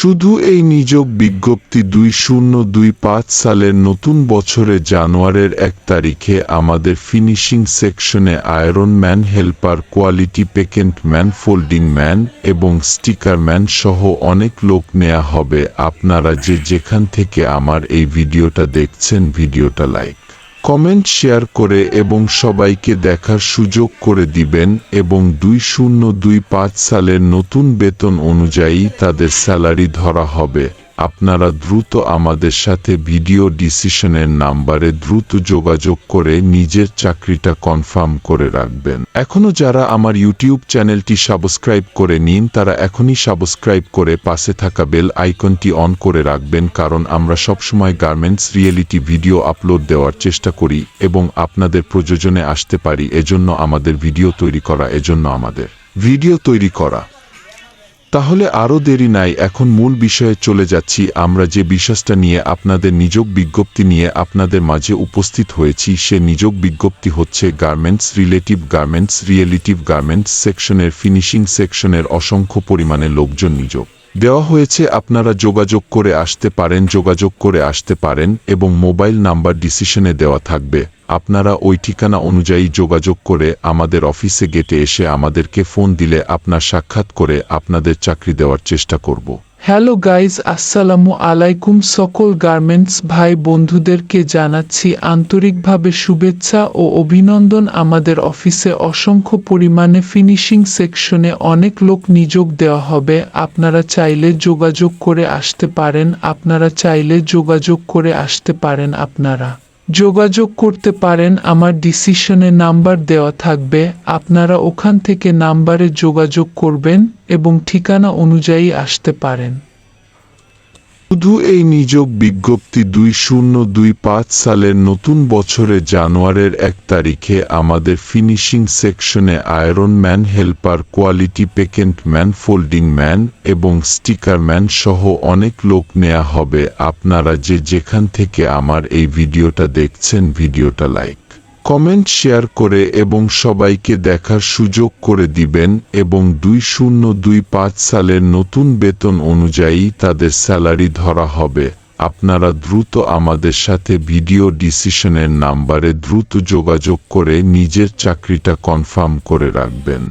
শুধু এই নিযোগ বিজ্ঞপ্তি দুই শূন্য দুই পাঁচ সালের নতুন বছরে জানুয়ারের এক তারিখে আমাদের ফিনিশিং সেকশনে iron man helper quality packing man folding man এবং স্টিকার ম্যান সহ অনেক লোক নেওয়া হবে। আপনারা যে যেখান থেকে আমার এই ভিডিওটা দেখছেন, ভিডিওটা লাইক কমেন্ট শেয়ার করে এবং সবাইকে দেখার সুযোগ করে দিবেন এবং দুই শূন্য দুই পাঁচ সালের নতুন বেতন অনুযায়ী তাদের স্যালারি ধরা হবে। আপনারা দ্রুত আমাদের সাথে ভিডিও ডিসিশনের নাম্বারে দ্রুত যোগাযোগ করে নিজের চাকরিটা কনফার্ম করে রাখবেন। এখনও যারা আমার ইউটিউব চ্যানেলটি সাবস্ক্রাইব করে নিন, তারা এখনই সাবস্ক্রাইব করে পাশে থাকা বেল আইকনটি অন করে রাখবেন, কারণ আমরা সবসময় গার্মেন্টস রিয়েলিটি ভিডিও আপলোড দেওয়ার চেষ্টা করি এবং আপনাদের প্রযোজনে আসতে পারি। এজন্য আমাদের ভিডিও তৈরি করা, এজন্য আমাদের ভিডিও তৈরি করা। তাহলে আরও দেরি নাই, এখন মূল বিষয়ে চলে যাচ্ছি। আমরা যে বিশ্বাসটা নিয়ে আপনাদের নিযোগ বিজ্ঞপ্তি নিয়ে আপনাদের মাঝে উপস্থিত হয়েছি, সে নিযোগ বিজ্ঞপ্তি হচ্ছে garments relative garments relative garments সেকশনের ফিনিশিং সেকশনের অসংখ্য পরিমাণে লোকজন নিযোগ। দেওয়া হয়েছে আপনারা যোগাযোগ করে আসতে পারেন, যোগাযোগ করে আসতে পারেন এবং মোবাইল নাম্বার ডিসিশনে দেওয়া থাকবে। আপনারা ওই ঠিকানা অনুযায়ী যোগাযোগ করে আমাদের অফিসে গেটে এসে আমাদেরকে ফোন দিলে আপনার সাক্ষাৎ করে আপনাদের চাকরি দেওয়ার চেষ্টা করব। হ্যালো গাইজ, আসসালামু আলাইকুম। সকল গার্মেন্টস ভাই বন্ধুদেরকে জানাচ্ছি আন্তরিকভাবে শুভেচ্ছা ও অভিনন্দন। আমাদের অফিসে অসংখ্য পরিমাণে ফিনিশিং সেকশনে অনেক লোক নিযোগ দেওয়া হবে। আপনারা চাইলে যোগাযোগ করে আসতে পারেন। আপনারা চাইলে যোগাযোগ করে আসতে পারেন আপনারা। যোগাযোগ করতে পারেন, আমার ডিসিশনে নাম্বার দেওয়া থাকবে। আপনারা ওখান থেকে নাম্বারে যোগাযোগ করবেন এবং ঠিকানা অনুযায়ী আসতে পারেন। শুধু এই নিযোগ বিজ্ঞপ্তি দুই শূন্য দুই পাঁচ সালের নতুন বছরে জানুয়ারের এক তারিখে আমাদের ফিনিশিং সেকশনে iron man helper quality packing man folding man এবং স্টিকার ম্যান সহ অনেক লোক নেওয়া হবে। আপনারা যে যেখান থেকে আমার এই ভিডিওটা দেখছেন, ভিডিওটা লাইক কমেন্ট শেয়ার করে এবং সবাইকে দেখার সুযোগ করে দিবেন এবং দুই শূন্য দুই পাঁচ সালের নতুন বেতন অনুযায়ী তাদের স্যালারি ধরা হবে। আপনারা দ্রুত আমাদের সাথে ভিডিও ডিসিশনের নাম্বারে দ্রুত যোগাযোগ করে নিজের চাকরিটা কনফার্ম করে রাখবেন।